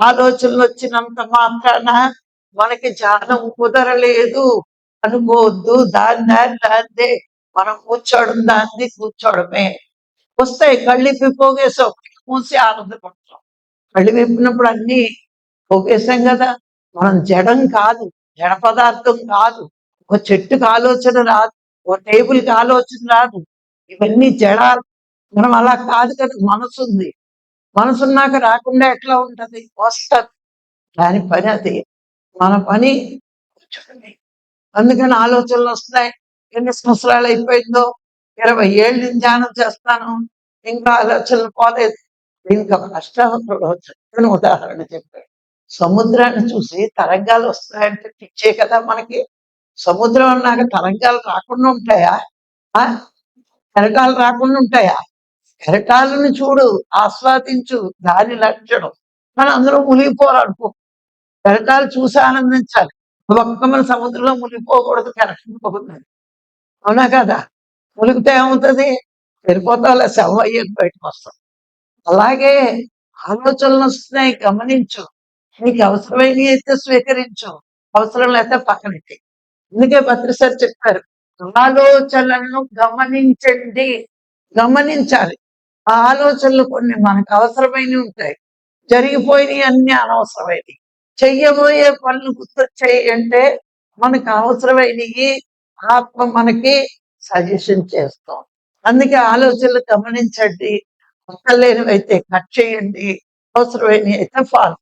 ఆలోచనలు వచ్చినంత మాత్రాన మనకి ధ్యానం కుదరలేదు. అనుకోవద్దు. దాని దాని దాన్నే మనం కూర్చోవడం దాన్ని కూర్చోవడమే. వస్తాయి కళ్ళు ఇప్పి పోగేసాం మూసి ఆనందపడతాం కళ్ళు విప్పినప్పుడు అన్ని పోగేసాం కదా. మనం జడం కాదు. జడ పదార్థం కాదు. ఒక చెట్టుకి ఆలోచన రాదు. ఒక టేబుల్కి ఆలోచన రాదు. ఇవన్నీ జడాలు. మనం అలా కాదు కదా. మనసు ఉంది మనసున్నాక రాకుండా ఎట్లా ఉంటది? వస్తుంది. దాని పని అది. మన పని అందుకని ఆలోచనలు వస్తాయి ఎన్ని సంవత్సరాలు అయిపోయిందో? ఇరవై ఏళ్ళు నేను ధ్యానం చేస్తాను. ఇంకా ఆలోచనలు పోలేదు. ఇంకా అష్టావకుడు చక్కని ఉదాహరణ చెప్పాడు సముద్రాన్ని చూసి తరంగాలు వస్తాయంటే పిచ్చే కదా మనకి. సముద్రం అన్నాక తరంగాలు రాకుండా ఉంటాయా? తరంగాలు రాకుండా ఉంటాయా? కెరటాలను చూడు ఆస్వాదించు దాని లక్షణం మనం అందరూ మునిగిపోవాలనుకో కెరటాలు చూసి ఆనందించాలి. ఒక్క మన సముద్రంలో మునిగిపోకూడదు కెరటం పోతుంది అవునా కదా? మునిగితే ఏమవుతుంది వెళ్ళిపోతా శవం అయ్యేది బయటకు వస్తాం. అలాగే ఆలోచనలు వస్తున్నాయి గమనించు. నీకు అవసరమైనవి అయితే స్వీకరించు. అవసరం లేకపోతే పక్కనెట్టి అందుకే భద్రసారి చెప్పారు ఆలోచనలను గమనించండి. గమనించాలి. ఆ ఆలోచనలు కొన్ని మనకు అవసరమైనవి ఉంటాయి. జరిగిపోయినవి అన్ని అనవసరమైనవి చెయ్యబోయే పనులు గుర్తొచ్చాయి అంటే మనకు అవసరమైనవి ఆత్మ మనకి సజెషన్ చేస్తాం అందుకే ఆలోచనలు గమనించండి. అక్కర్లేనివి అయితే కట్ చేయండి. అవసరమైనవి అయితే ఫాలో